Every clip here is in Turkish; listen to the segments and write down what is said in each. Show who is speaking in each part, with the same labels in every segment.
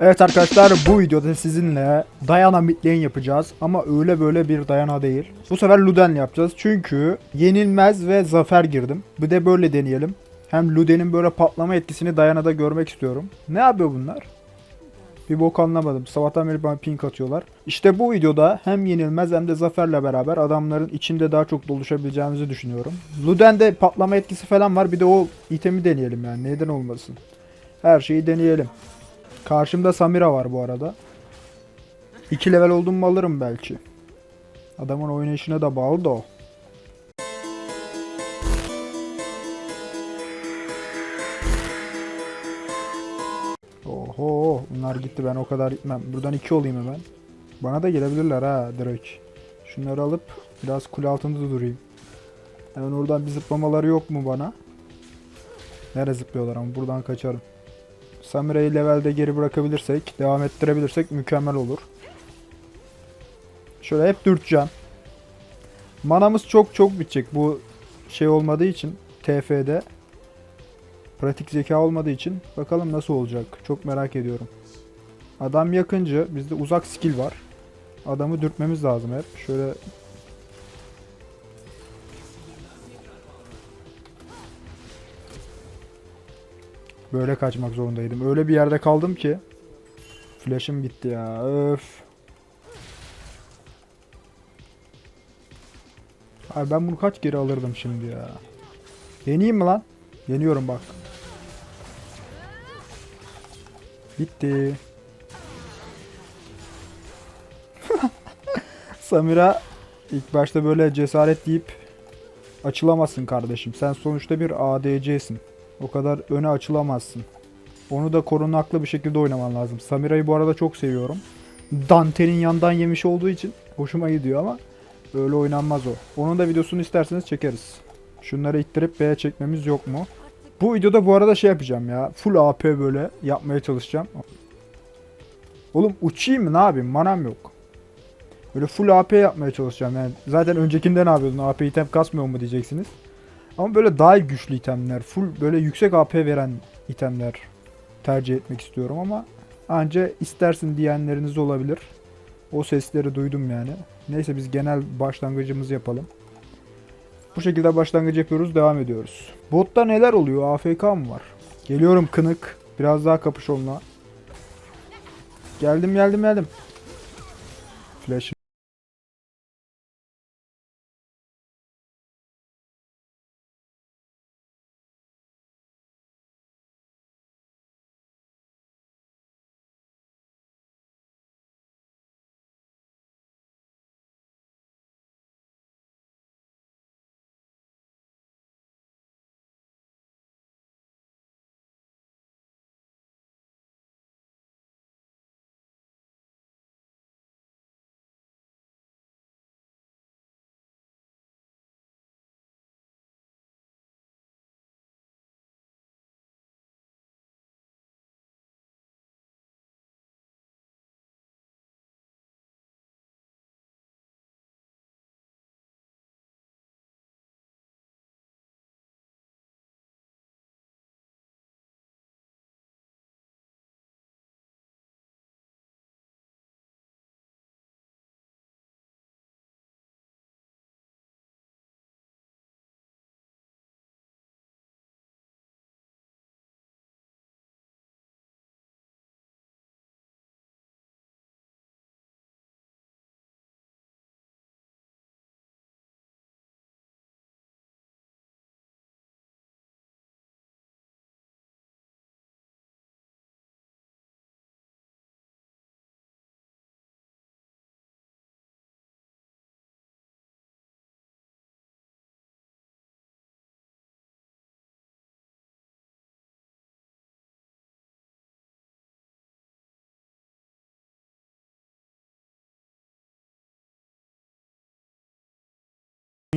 Speaker 1: Evet arkadaşlar bu videoda sizinle Diana midlane yapacağız ama öyle böyle bir Diana değil. Bu sefer Luden yapacağız çünkü yenilmez ve zafer girdim. Bir de böyle deneyelim. Hem Luden'in böyle patlama etkisini Diana'da görmek istiyorum. Ne yapıyor bunlar? Bir bok anlamadım. Sabahtan beri bana pink atıyorlar. İşte bu videoda hem yenilmez hem de zaferle beraber adamların içinde daha çok doluşabileceğimizi düşünüyorum. Luden'de patlama etkisi falan var. Bir de o itemi deneyelim yani. Neden olmasın? Her şeyi deneyelim. Karşımda Samira var bu arada. 2 level oldum mu alırım belki. Adamın oynayışına da bağlı da o. Oho bunlar gitti ben o kadar gitmem. Buradan 2 olayım hemen. Bana da gelebilirler ha direkt. Şunları alıp biraz kule altında durayım. Hemen oradan bir zıplamaları yok mu bana? Nereye zıplıyorlar ama buradan kaçarım. Samira'yı levelde geri bırakabilirsek, devam ettirebilirsek mükemmel olur. Şöyle hep dürteceğim. Manamız çok çok bitecek bu şey olmadığı için TF'de. Pratik zeka olmadığı için bakalım nasıl olacak. Çok merak ediyorum. Adam yakınca bizde uzak skill var. Adamı dürtmemiz lazım hep. Şöyle Böyle kaçmak zorundaydım. Öyle bir yerde kaldım ki. Flash'ım bitti ya. Öf. Abi ben bunu kaç geri alırdım şimdi ya. Yeneyim mi lan? Yeniyorum bak. Bitti. Samira ilk başta böyle cesaret deyip açılamazsın kardeşim. Sen sonuçta bir ADC'sin. O kadar öne açılamazsın. Onu da korunaklı bir şekilde oynaman lazım. Samira'yı bu arada çok seviyorum. Dante'nin yandan yemiş olduğu için hoşuma gidiyor ama öyle oynanmaz o. Onun da videosunu isterseniz çekeriz. Şunları ittirip B'ye çekmemiz yok mu? Bu videoda bu arada şey yapacağım ya. Full AP böyle yapmaya çalışacağım. Oğlum uçayım mı ne yapayım? Manam yok. Böyle full AP yapmaya çalışacağım yani. Zaten öncekinde ne yapıyordun? AP item kasmıyor mu diyeceksiniz. Ama böyle daha güçlü itemler, full böyle yüksek AP veren itemler tercih etmek istiyorum ama anca istersin diyenleriniz olabilir. O sesleri duydum yani. Neyse biz genel başlangıcımızı yapalım. Bu şekilde başlangıç yapıyoruz, devam ediyoruz. Botta neler oluyor? AFK mı var? Geliyorum kınık. Biraz daha kapış onunla. Geldim geldim geldim. Flash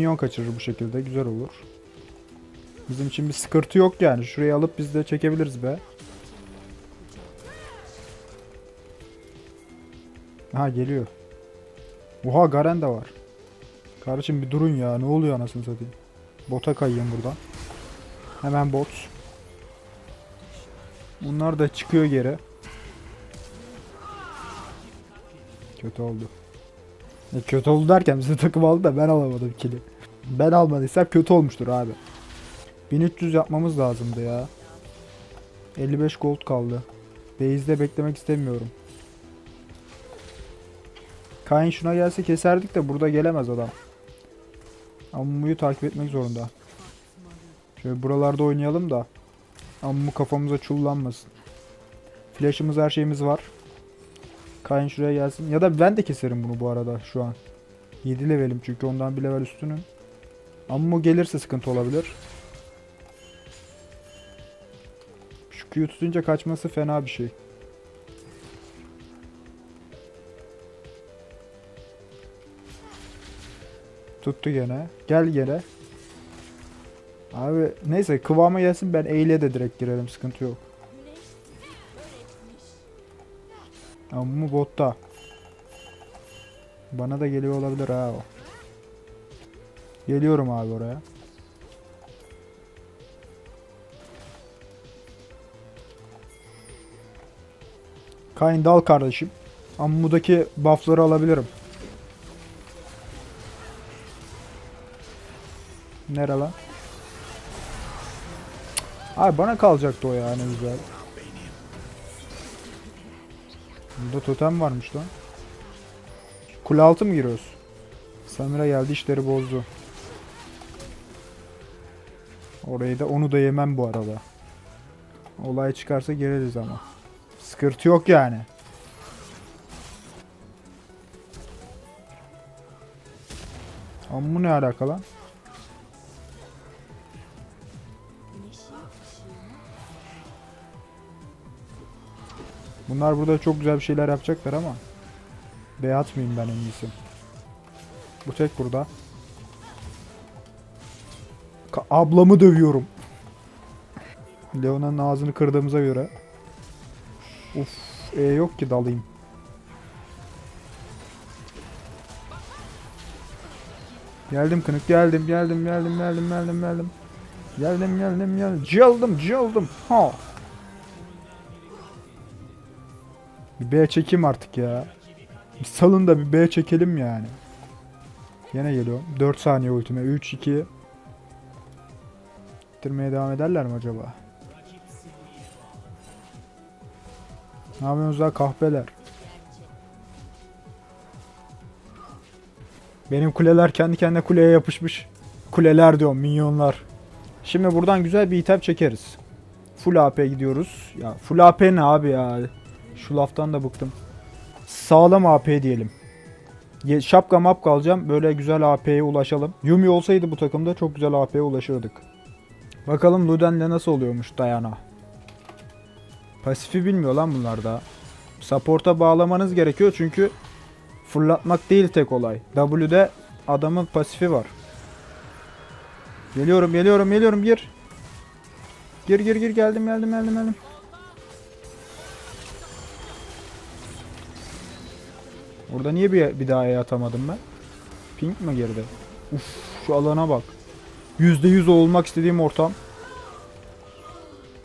Speaker 1: Minyon kaçırır bu şekilde. Güzel olur. Bizim için bir sıkıntı yok yani. Şurayı alıp biz de çekebiliriz be. Ha geliyor. Oha Garen de var. Kardeşim bir durun ya. Ne oluyor anasını satayım. Bota kayayım buradan. Hemen bot. Bunlar da çıkıyor geri. Kötü oldu. E, kötü oldu derken bizim takım aldı da ben alamadım kili. Ben almadıysam kötü olmuştur abi. 1300 yapmamız lazımdı ya. 55 gold kaldı. Base'de beklemek istemiyorum. Kain şuna gelse keserdik de burada gelemez adam. Ammu'yu takip etmek zorunda. Şöyle buralarda oynayalım da Ammu kafamıza çullanmasın. Flash'ımız her şeyimiz var. Kain şuraya gelsin. Ya da ben de keserim bunu bu arada şu an. 7 levelim çünkü ondan bir level üstünüm. Ammu gelirse sıkıntı olabilir. Şu Q'yu tutunca kaçması fena bir şey. Tuttu gene. Gel gene. Abi neyse kıvama gelsin ben eyle de direkt girerim sıkıntı yok. Ama botta. Bana da geliyor olabilir ha o. Geliyorum abi oraya. Kain dal kardeşim. Ammu'daki buff'ları alabilirim. Nere lan? Abi bana kalacaktı o ya ne güzel. Burada totem varmış lan. Kule altı mı giriyoruz? Samira geldi işleri bozdu. Orayı da onu da yemem bu arada. Olay çıkarsa gireriz ama. Sıkıntı yok yani. Ama bu ne alaka? Bunlar burada çok güzel bir şeyler yapacaklar ama B atmayayım ben en iyisi. Bu tek burada. Ablamı dövüyorum. Leona'nın ağzını kırdığımıza göre. Uf, e yok ki dalayım. Geldim kınık geldim geldim geldim geldim geldim geldim. Geldim geldim geldim. Cıldım cıldım. Ha. Bir B çekeyim artık ya. Bir salın da bir B çekelim yani. Yine geliyorum. 4 saniye ultime. 3 2 Bitirmeye devam ederler mi acaba? Ne yapıyorsunuz lan kahpeler? Benim kuleler kendi kendine kuleye yapışmış. Kuleler diyorum minyonlar. Şimdi buradan güzel bir item çekeriz. Full AP gidiyoruz. Ya full AP ne abi ya? Şu laftan da bıktım. Sağlam AP diyelim. Ye- Şapka mapka alacağım. Böyle güzel AP'ye ulaşalım. Yumi olsaydı bu takımda çok güzel AP'ye ulaşırdık. Bakalım Luden'le nasıl oluyormuş Dayana. Pasifi bilmiyor lan bunlar da. Support'a bağlamanız gerekiyor çünkü fırlatmak değil tek olay. W'de adamın pasifi var. Geliyorum geliyorum geliyorum gir. Gir gir gir geldim geldim geldim geldim. Orada niye bir, bir daha E atamadım ben? Pink mi geride? Uf şu alana bak. %100 olmak istediğim ortam.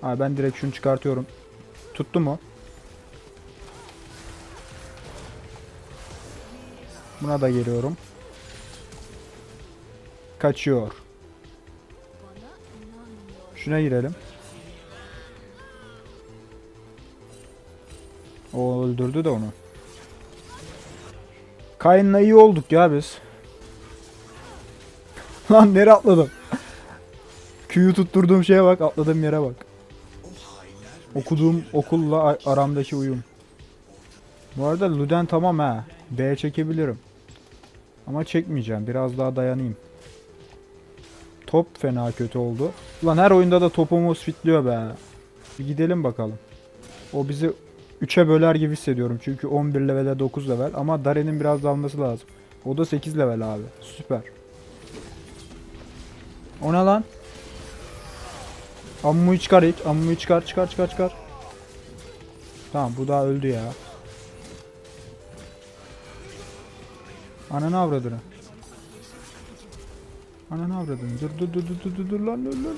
Speaker 1: Ha ben direkt şunu çıkartıyorum. Tuttu mu? Buna da geliyorum. Kaçıyor. Şuna girelim. O öldürdü de onu. Kayn'la iyi olduk ya biz. Lan nereye atladım? Q'yu tutturduğum şeye bak atladığım yere bak. Okuduğum okulla aramdaki uyum. Bu arada Luden tamam ha. B çekebilirim. Ama çekmeyeceğim. Biraz daha dayanayım. Top fena kötü oldu. Ulan her oyunda da topumu fitliyor be. Bir gidelim bakalım. O bizi 3'e böler gibi hissediyorum. Çünkü 11 levele 9 level. Ama Daren'in biraz dalması lazım. O da 8 level abi. Süper. O ne lan? Ammu'yu çıkar hiç. Ammu'yu çıkar çıkar çıkar çıkar. Tamam bu daha öldü ya. Ananı avradını. Ananı avradını. Dur dur dur dur dur dur lan dur lan.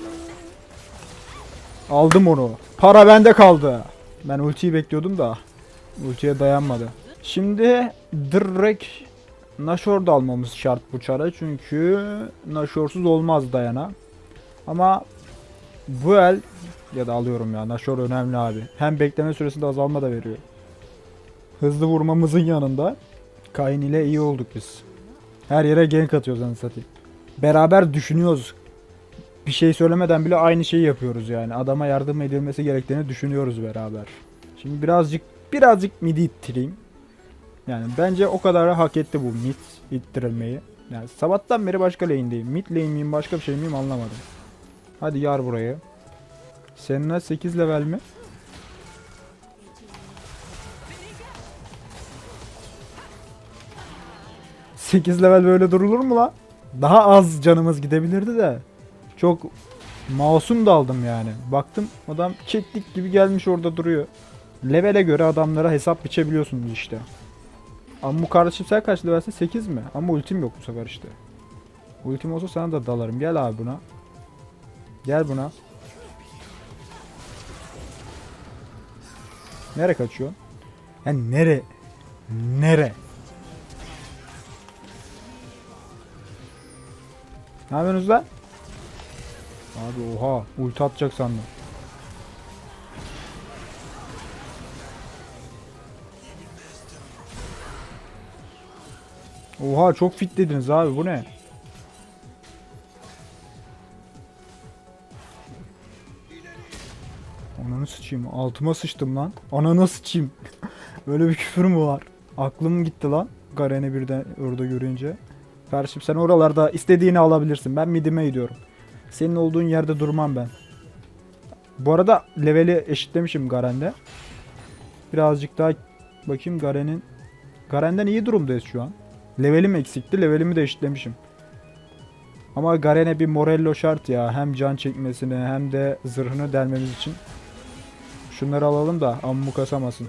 Speaker 1: Aldım onu. Para bende kaldı. Ben ultiyi bekliyordum da. Ultiye dayanmadı. Şimdi direkt Nashor da almamız şart bu çara çünkü Nashorsuz olmaz Dayana. Ama bu el ya da alıyorum ya Nashor önemli abi. Hem bekleme süresinde azalma da veriyor. Hızlı vurmamızın yanında Kayn ile iyi olduk biz. Her yere gank atıyoruz satayım. Beraber düşünüyoruz. Bir şey söylemeden bile aynı şeyi yapıyoruz yani. Adama yardım edilmesi gerektiğini düşünüyoruz beraber. Şimdi birazcık birazcık midi ittireyim. Yani bence o kadar hak etti bu mid ittirilmeyi. Yani sabahtan beri başka lane'deyim. Mid lane miyim başka bir şey miyim anlamadım. Hadi yar burayı. Seninle 8 level mi? Sekiz level böyle durulur mu lan? Daha az canımız gidebilirdi de. Çok masum da aldım yani. Baktım adam çektik gibi gelmiş orada duruyor. Levele göre adamlara hesap biçebiliyorsunuz işte. Ama bu kardeşim sen kaç levelsin? 8 mi? Ama ultim yok bu sefer işte. Ultim olsa sana da dalarım. Gel abi buna. Gel buna. Nere kaçıyor? Yani nere? Nere? Ne yapıyorsunuz lan? Abi oha ulti atacak sandım. Oha çok fit dediniz abi bu ne? Ananı sıçayım altıma sıçtım lan. Ananı sıçayım. Böyle bir küfür mü var? Aklım gitti lan. Garen'i birden orada görünce. Kardeşim sen oralarda istediğini alabilirsin. Ben midime gidiyorum. Senin olduğun yerde durmam ben. Bu arada leveli eşitlemişim Garen'de. Birazcık daha bakayım Garen'in Garen'den iyi durumdayız şu an. Levelim eksikti. Levelimi de eşitlemişim. Ama Garen'e bir Morello şart ya. Hem can çekmesini hem de zırhını delmemiz için. Şunları alalım da ammu kasamasın.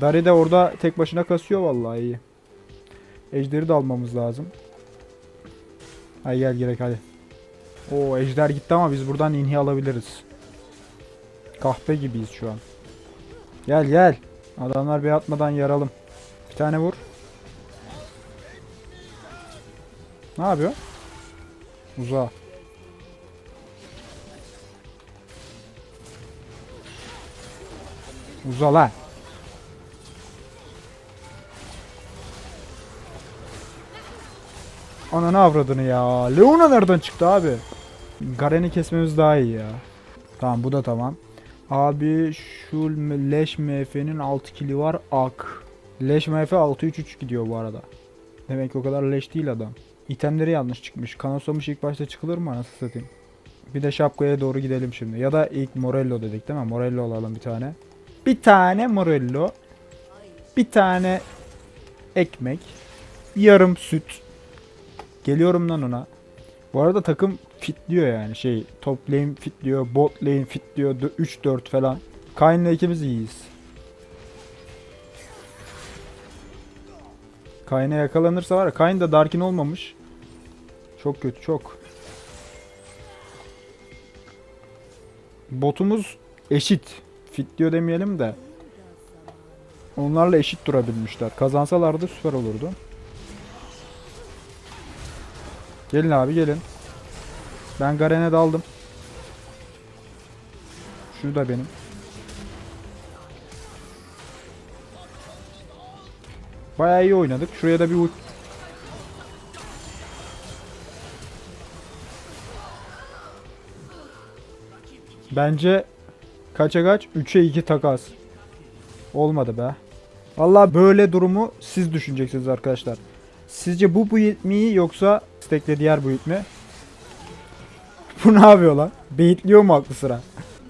Speaker 1: Dari de orada tek başına kasıyor vallahi iyi. Ejderi de almamız lazım. Hay gel gerek hadi. O ejder gitti ama biz buradan inhi alabiliriz. Kahpe gibiyiz şu an. Gel gel. Adamlar bir atmadan yaralım. Bir tane vur. Ne yapıyor? Uza. Uza lan. Ananı avradını ya. Leona nereden çıktı abi? Garen'i kesmemiz daha iyi ya. Tamam bu da tamam. Abi şu leş MF'nin 6 kili var ak. Leş MF 6-3-3 gidiyor bu arada. Demek ki o kadar leş değil adam. İtemleri yanlış çıkmış. Kanoslamış ilk başta çıkılır mı anasını satayım. Bir de şapkaya doğru gidelim şimdi. Ya da ilk Morello dedik değil mi? Morello alalım bir tane. Bir tane Morello. Bir tane ekmek. Yarım süt. Geliyorum lan ona. Bu arada takım fitliyor yani şey top lane fitliyor, bot lane fitliyor 3-4 falan. Kayn'la ikimiz iyiyiz. Kayn'a yakalanırsa var ya Kayn da Darkin olmamış. Çok kötü çok. Botumuz eşit. Fitliyor demeyelim de. Onlarla eşit durabilmişler. Kazansalardı süper olurdu. Gelin abi gelin. Ben Garen'e daldım. Şu da benim. Bayağı iyi oynadık. Şuraya da bir ult. Bence kaça kaç? 3'e 2 takas. Olmadı be. Vallahi böyle durumu siz düşüneceksiniz arkadaşlar. Sizce bu build mi yoksa stack'le diğer build mi? Bu ne yapıyor lan? Baitliyor mu aklı sıra?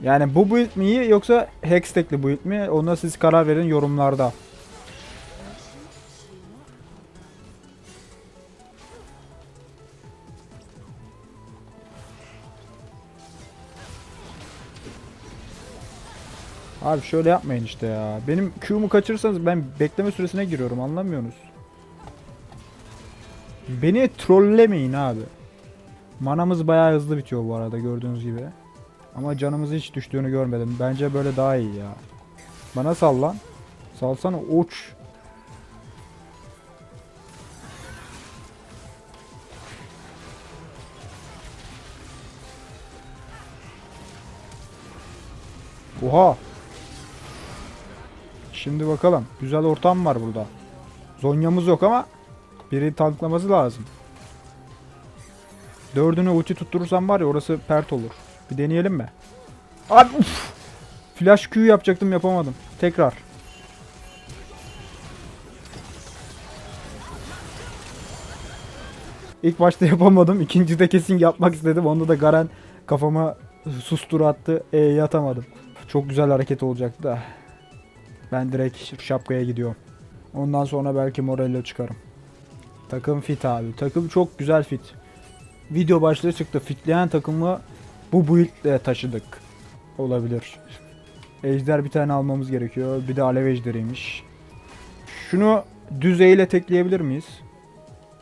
Speaker 1: Yani bu build mi yoksa Hextech'li build mi? Ona siz karar verin yorumlarda. Abi şöyle yapmayın işte ya. Benim Q'mu kaçırırsanız ben bekleme süresine giriyorum anlamıyorsunuz. Beni trollemeyin abi. Manamız bayağı hızlı bitiyor bu arada gördüğünüz gibi. Ama canımız hiç düştüğünü görmedim. Bence böyle daha iyi ya. Bana sal lan. Salsana uç. Oha. Şimdi bakalım. Güzel ortam var burada. Zonya'mız yok ama biri tanklaması lazım. Dördünü ulti tutturursam var ya orası pert olur. Bir deneyelim mi? Abi uf. Flash Q yapacaktım yapamadım. Tekrar. İlk başta yapamadım. İkincide kesin yapmak istedim. Onda da Garen kafama sustur attı. E yatamadım. Çok güzel hareket olacaktı. Ben direkt şapkaya gidiyorum. Ondan sonra belki Morello çıkarım. Takım fit abi. Takım çok güzel fit. Video başlığı çıktı. Fitleyen takımı bu build'le taşıdık. Olabilir. Ejder bir tane almamız gerekiyor. Bir de alev ejderiymiş. Şunu düzeyle tekleyebilir miyiz?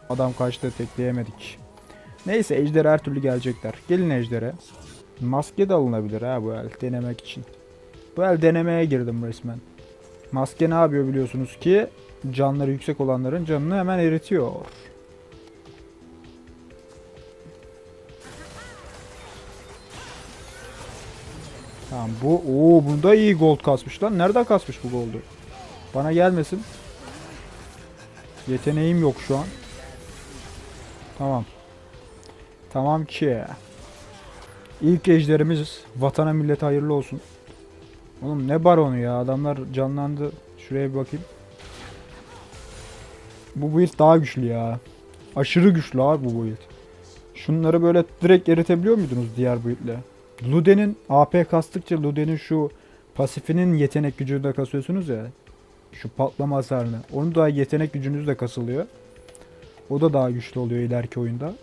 Speaker 1: Adam kaçtı tekleyemedik. Neyse ejder her türlü gelecekler. Gelin ejdere. Maske de alınabilir ha bu el denemek için. Bu el denemeye girdim resmen. Maske ne yapıyor biliyorsunuz ki canları yüksek olanların canını hemen eritiyor. Tamam bu o bunda iyi gold kasmış lan. Nereden kasmış bu goldu? Bana gelmesin. Yeteneğim yok şu an. Tamam. Tamam ki. İlk ejderimiz vatana millete hayırlı olsun. Oğlum ne baronu ya adamlar canlandı. Şuraya bir bakayım. Bu build daha güçlü ya. Aşırı güçlü abi bu build. Şunları böyle direkt eritebiliyor muydunuz diğer build'le? Luden'in AP kastıkça Luden'in şu pasifinin yetenek gücünü de kasıyorsunuz ya. Şu patlama hasarını. Onun da yetenek gücünüz de kasılıyor. O da daha güçlü oluyor ileriki oyunda.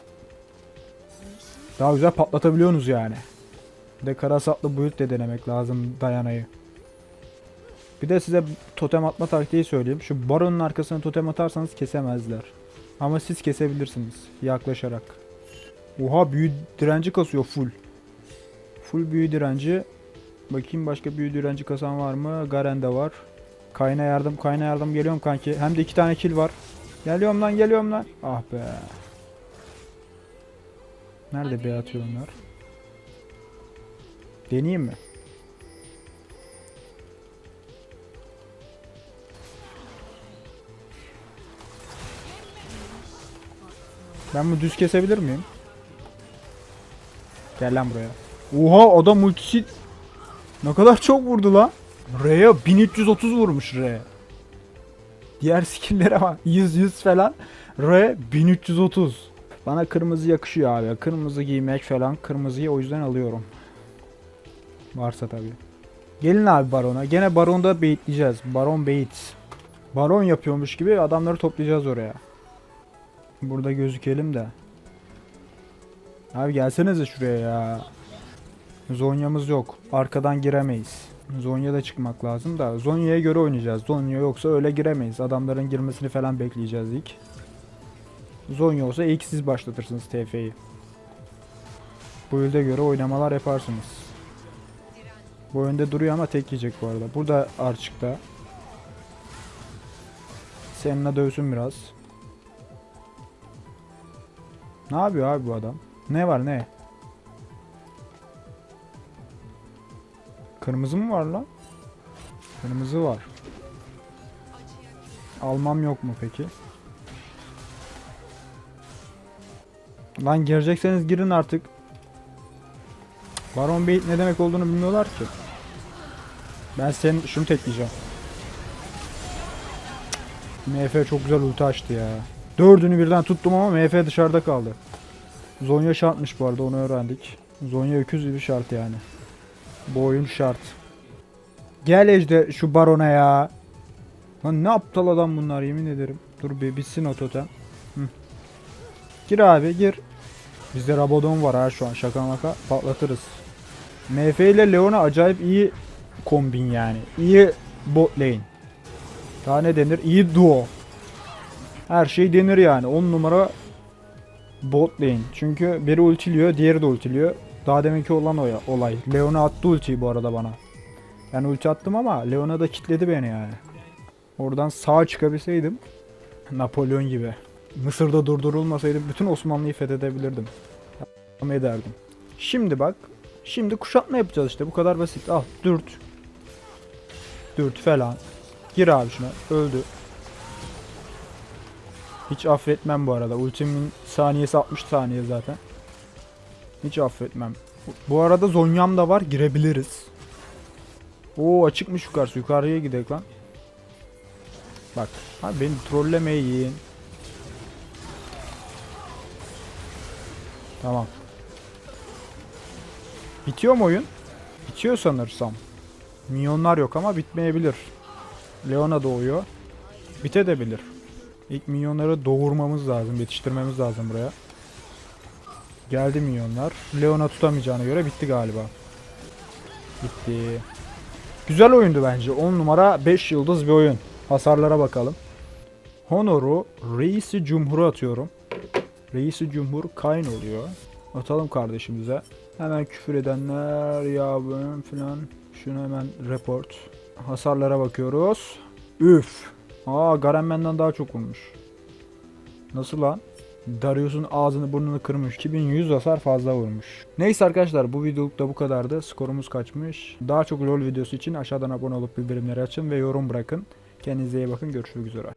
Speaker 1: Daha güzel patlatabiliyorsunuz yani. Bir de kara saplı build de denemek lazım dayanayı. Bir de size totem atma taktiği söyleyeyim. Şu baronun arkasına totem atarsanız kesemezler. Ama siz kesebilirsiniz yaklaşarak. Oha büyü direnci kasıyor full. Full büyü direnci. Bakayım başka büyü direnci kasan var mı? Garen de var. Kayna yardım, kayna yardım geliyorum kanki. Hem de iki tane kill var. Geliyorum lan, geliyorum lan. Ah be. Nerede be atıyor onlar? Deneyeyim mi? Ben bu düz kesebilir miyim? Gel lan buraya. Oha adam ultisi ne kadar çok vurdu lan. R'ye 1330 vurmuş R. Diğer skill'lere bak 100 100 falan. R 1330. Bana kırmızı yakışıyor abi. Kırmızı giymek falan. Kırmızıyı o yüzden alıyorum. Varsa tabii. Gelin abi barona. Gene baronda baitleyeceğiz. Baron bait. Baron yapıyormuş gibi adamları toplayacağız oraya. Burada gözükelim de. Abi gelsenize şuraya ya. Zonya'mız yok. Arkadan giremeyiz. Zonya'da çıkmak lazım da. Zonya'ya göre oynayacağız. Zonya yoksa öyle giremeyiz. Adamların girmesini falan bekleyeceğiz ilk. Zonya olsa ilk siz başlatırsınız TF'yi. Bu yılda göre oynamalar yaparsınız. Bu önde duruyor ama tek yiyecek bu arada. Burada Arçık'ta. Seninle dövsün biraz. Ne yapıyor abi bu adam? Ne var ne? Kırmızı mı var lan? Kırmızı var. Almam yok mu peki? Lan girecekseniz girin artık. Baron Bait ne demek olduğunu bilmiyorlar ki. Ben senin şunu tekleyeceğim. MF çok güzel ulti açtı ya. Dördünü birden tuttum ama MF dışarıda kaldı. Zonya şartmış bu arada onu öğrendik. Zonya öküz gibi şart yani. Bu oyun şart. Gel Ejder şu barona ya. Lan ne aptal adam bunlar yemin ederim. Dur bir bitsin o totem. Hı. Gir abi gir. Bizde Rabadon var ha şu an şaka maka patlatırız. MF ile Leona acayip iyi kombin yani. İyi bot lane. Daha ne denir? İyi duo. Her şey denir yani. 10 numara bot lane. Çünkü biri ultiliyor, diğeri de ultiliyor. Daha deminki olan o ya, olay. Leona attı ultiyi bu arada bana. Ben ulti attım ama Leona da kitledi beni yani. Oradan sağ çıkabilseydim Napolyon gibi. Mısır'da durdurulmasaydı bütün Osmanlı'yı fethedebilirdim. Ama ederdim. Şimdi bak. Şimdi kuşatma yapacağız işte. Bu kadar basit. Al dürt. Dürt falan. Gir abi şuna. Öldü. Hiç affetmem bu arada. Ultimin saniyesi 60 saniye zaten. Hiç affetmem. Bu arada Zonyam da var. Girebiliriz. Oo açıkmış yukarısı. Yukarıya gidelim lan. Bak. Abi beni trollemeyin. Tamam. Bitiyor mu oyun? Bitiyor sanırsam. Minyonlar yok ama bitmeyebilir. Leona doğuyor. Bitebilir. İlk minyonları doğurmamız lazım, yetiştirmemiz lazım buraya. Geldi minyonlar. Leona tutamayacağına göre bitti galiba. Bitti. Güzel oyundu bence. 10 numara 5 yıldız bir oyun. Hasarlara bakalım. Honor'u Reisi Cumhur'u atıyorum. Reisi Cumhur Kayn oluyor. Atalım kardeşimize. Hemen küfür edenler ya ben filan. Şunu hemen report. Hasarlara bakıyoruz. Üf. Aa Garen benden daha çok vurmuş. Nasıl lan? Darius'un ağzını burnunu kırmış. 2100 hasar fazla vurmuş. Neyse arkadaşlar bu videoluk da bu kadardı. Skorumuz kaçmış. Daha çok LoL videosu için aşağıdan abone olup bildirimleri açın ve yorum bırakın. Kendinize iyi bakın. Görüşmek üzere.